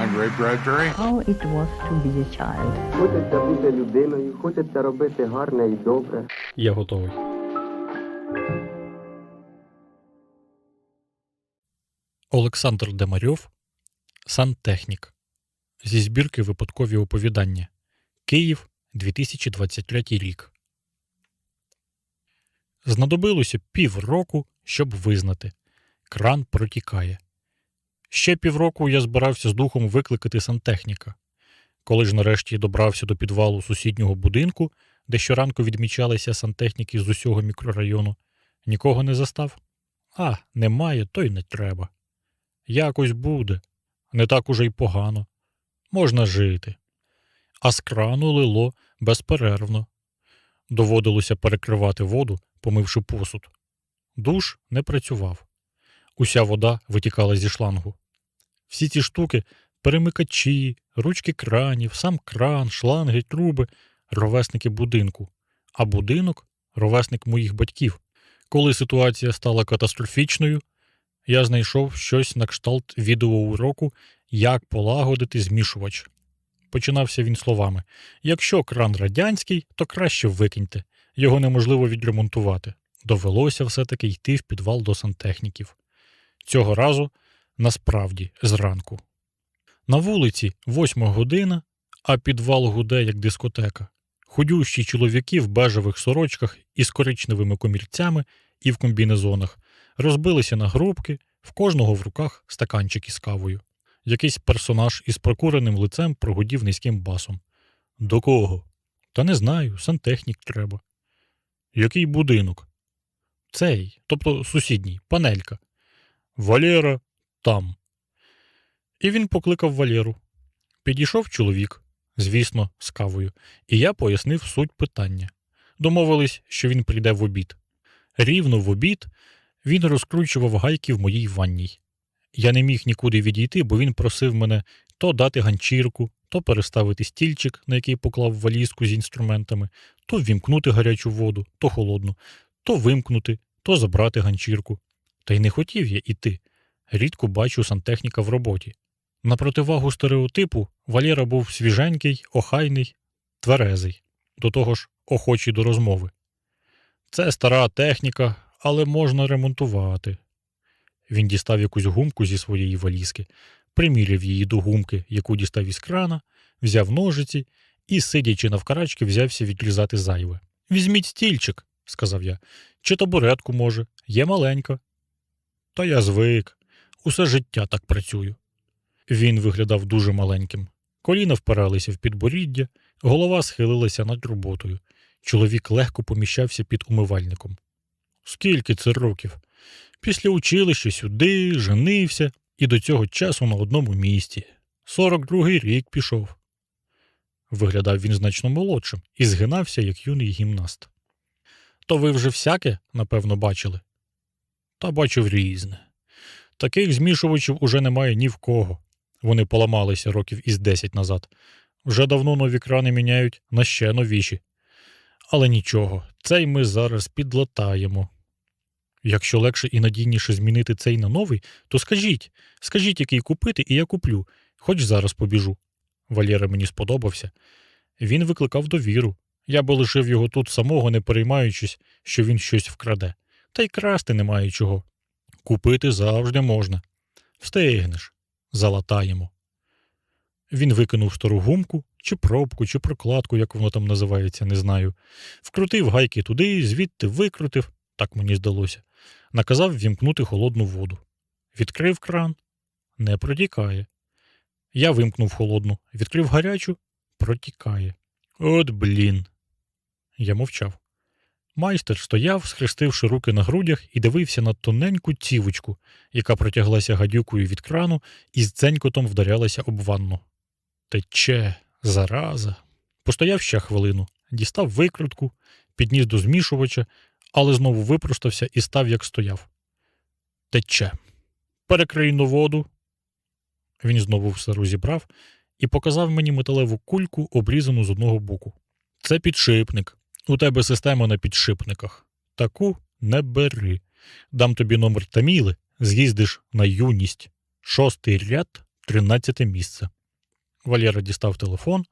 I'm Ray Bradbury. How it was to be a child. Хочеться бути людиною, хочеться робити гарне і добре. Я готовий. Олександр Демарьов Сантехнік. Зі збірки Випадкові оповідання. Київ, 2023 рік. Знадобилося півроку, щоб визнати. Кран протікає. Ще півроку я збирався з духом викликати сантехніка. Коли ж нарешті добрався до підвалу сусіднього будинку, де щоранку відмічалися сантехніки з усього мікрорайону, нікого не застав? А, немає, то й не треба. Якось буде. Не так уже й погано. Можна жити. А з крану лило безперервно. Доводилося перекривати воду, помивши посуд. Душ не працював. Уся вода витікала зі шлангу. Всі ці штуки перемикачі, ручки кранів, сам кран, шланги, труби ровесники будинку, а будинок ровесник моїх батьків. Коли ситуація стала катастрофічною, я знайшов щось на кшталт відеоуроку, як полагодити змішувач. Починався він словами: якщо кран радянський, то краще викиньте, його неможливо відремонтувати. Довелося все-таки йти в підвал до сантехніків. Цього разу насправді зранку. На вулиці восьма година, а підвал гуде, як дискотека. Худющі чоловіки в бежевих сорочках із коричневими комірцями і в комбінезонах розбилися на групки, в кожного в руках стаканчик із кавою. Якийсь персонаж із прокуреним лицем прогудів низьким басом. До кого? Та не знаю, сантехнік треба. Який будинок? Цей, тобто сусідній, панелька. Валера там. І він покликав Валеру. Підійшов чоловік, звісно, з кавою, і я пояснив суть питання. Домовились, що він прийде в обід. Рівно в обід він розкручував гайки в моїй ванній. Я не міг нікуди відійти, бо він просив мене то дати ганчірку, то переставити стільчик, на який поклав валізку з інструментами, то ввімкнути гарячу воду, то холодну, то вимкнути, то забрати ганчірку. Та й не хотів я іти. Рідко бачу сантехніка в роботі. На противагу стереотипу Валєра був свіженький, охайний, тверезий, до того ж охочий до розмови. Це стара техніка, але можна ремонтувати. Він дістав якусь гумку зі своєї валізки, приміряв її до гумки, яку дістав із крана, взяв ножиці і, сидячи навкарачки, взявся відрізати зайве. Візьміть стільчик, сказав я, чи табуретку, може, є маленька. Та я звик, усе життя так працюю. Він виглядав дуже маленьким. Коліна впиралися в підборіддя, голова схилилася над роботою. Чоловік легко поміщався під умивальником. Скільки це років? Після училища сюди, женився і до цього часу на одному місці. Сорок другий рік пішов. Виглядав він значно молодшим і згинався, як юний гімнаст. То ви вже всяке, напевно, бачили? Та бачив різне. Таких змішувачів уже немає ні в кого. Вони поламалися років із десять назад. Вже давно нові крани міняють на ще новіші. Але нічого, цей ми зараз підлатаємо. Якщо легше і надійніше змінити цей на новий, то скажіть, скажіть, який купити, і я куплю, хоч зараз побіжу. Валєра мені сподобався. Він викликав довіру. Я би лишив його тут самого, не переймаючись, що він щось вкраде. Та й красти немає чого. Купити завжди можна. Встигнеш. Залатаємо. Він викинув стару гумку, чи пробку, чи прокладку, як воно там називається, не знаю. Вкрутив гайки туди, звідти викрутив, так мені здалося. Наказав вімкнути холодну воду. Відкрив кран. Не протікає. Я вимкнув холодну, відкрив гарячу, протікає. От блін. Я мовчав. Майстер стояв, схрестивши руки на грудях, і дивився на тоненьку цівочку, яка протяглася гадюкою від крану і з дзенькотом вдарялася об ванну. Тече, зараза. Постояв ще хвилину, дістав викрутку, підніс до змішувача, але знову випростався і став, як стояв. Тече. Перекрий на воду. Він знову все розібрав і показав мені металеву кульку, обрізану з одного боку. Це підшипник. У тебе система на підшипниках. Таку не бери. Дам тобі номер Таміли, з'їздиш на юність. Шостий ряд, 13 місце. Валера дістав телефон,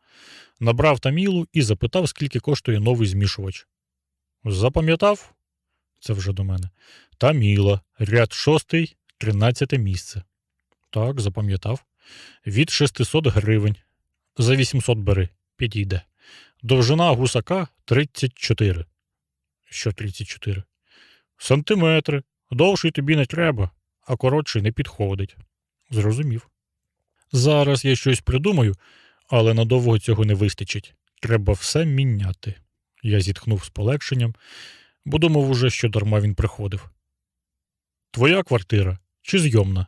набрав Тамілу і запитав, скільки коштує новий змішувач. Запам'ятав? Це вже до мене. Таміла, ряд шостий, 13 місце. Так, запам'ятав. Від 600 гривень. За 800 бери, підійде. Довжина гусака 34. Що 34? Сантиметри. Довший тобі не треба, а коротший не підходить. Зрозумів. Зараз я щось придумаю, але надовго цього не вистачить. Треба все міняти. Я зітхнув з полегшенням, бо думав уже, що дарма він приходив. Твоя квартира чи зйомна?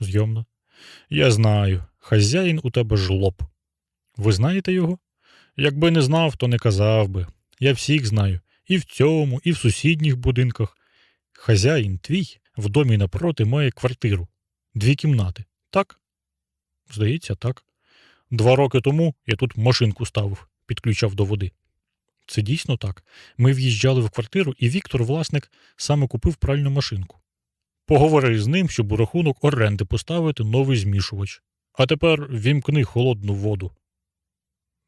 Зйомна. Я знаю. Хазяїн у тебе жлоб. Ви знаєте його? Якби не знав, то не казав би. Я всіх знаю. І в цьому, і в сусідніх будинках. Хазяїн твій в домі напроти має квартиру. Дві кімнати. Так? Здається, так. Два роки тому я тут машинку ставив, підключав до води. Це дійсно так. Ми в'їжджали в квартиру, і Віктор, власник, саме купив пральну машинку. Поговори з ним, щоб у рахунок оренди поставити новий змішувач. А тепер вімкни холодну воду.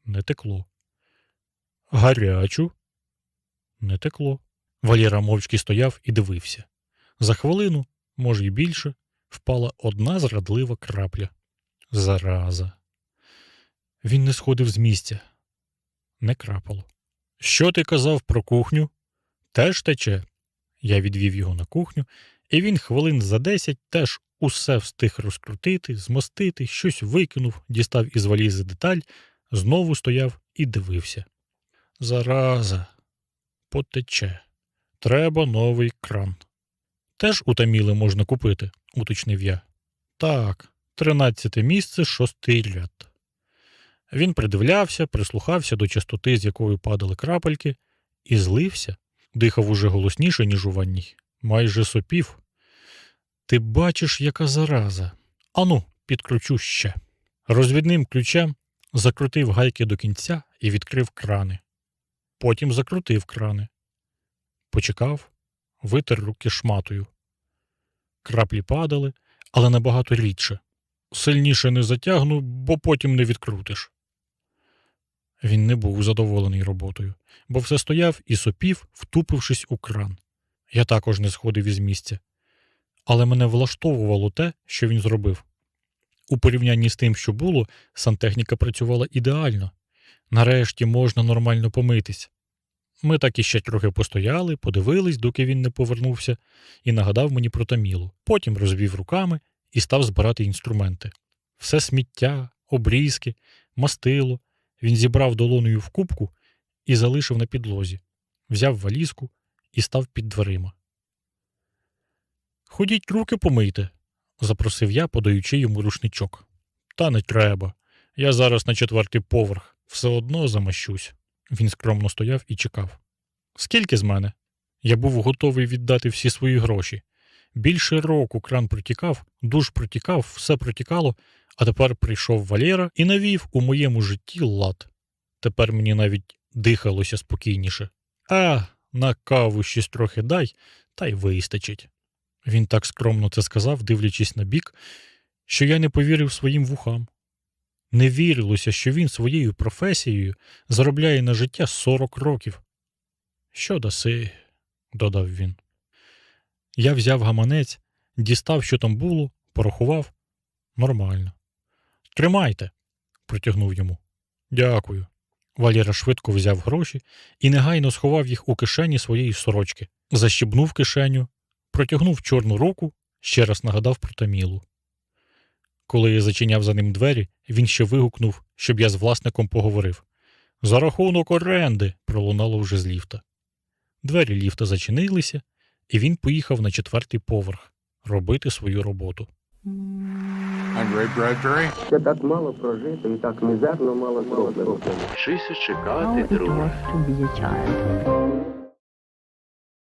Не текло. Гарячу. Не текло. Валєра мовчки стояв і дивився. За хвилину, може й більше, впала одна зрадлива крапля. Зараза. Він не сходив з місця. Не крапало. Що ти казав про кухню? Теж тече. Я відвів його на кухню, і він хвилин за десять теж усе встиг розкрутити, змастити, щось викинув, дістав із валізи деталь, знову стояв і дивився. Зараза, потече. Треба новий кран. Теж у Таміли можна купити, уточнив я. Так, тринадцяте місце, шостий ряд. Він придивлявся, прислухався до частоти, з якої падали крапельки, і злився, дихав уже голосніше, ніж у ванній, майже сопів. Ти бачиш, яка зараза. Ану, підкручу ще. Розвідним ключем закрутив гайки до кінця і відкрив крани. Потім закрутив крани. Почекав, витер руки шматою. Краплі падали, але набагато рідше. Сильніше не затягну, бо потім не відкрутиш. Він не був задоволений роботою, бо все стояв і сопів, втупившись у кран. Я також не сходив із місця. Але мене влаштовувало те, що він зробив. У порівнянні з тим, що було, сантехніка працювала ідеально. Нарешті можна нормально помитись. Ми так іще трохи постояли, подивились, доки він не повернувся, і нагадав мені про Тамілу. Потім розвів руками і став збирати інструменти. Все сміття, обрізки, мастило. Він зібрав долоною в кубку і залишив на підлозі, взяв валізку і став під дверима. Ходіть руки помийте, запросив я, подаючи йому рушничок. Та не треба. Я зараз на четвертий поверх, все одно замащусь. Він скромно стояв і чекав. Скільки з мене? Я був готовий віддати всі свої гроші. Більше року кран протікав, душ протікав, все протікало, а тепер прийшов Валєра і навів у моєму житті лад. Тепер мені навіть дихалося спокійніше. А, на каву щось трохи дай, та й вистачить. Він так скромно це сказав, дивлячись на бік, що я не повірив своїм вухам. Не вірилося, що він своєю професією заробляє на життя 40 років. Що даси? додав він. Я взяв гаманець, дістав, що там було, порахував. Нормально. Тримайте, протягнув йому. Дякую. Валєра швидко взяв гроші і негайно сховав їх у кишені своєї сорочки, защібнув кишеню, протягнув чорну руку, ще раз нагадав про Тамілу. Коли я зачиняв за ним двері, він ще вигукнув, щоб я з власником поговорив. За рахунок оренди, пролунало вже з ліфта. Двері ліфта зачинилися, і він поїхав на четвертий поверх робити свою роботу. Ray Bradbury. Ще так мало прожито і так мізерно мало зроблено. Вчися чекати, it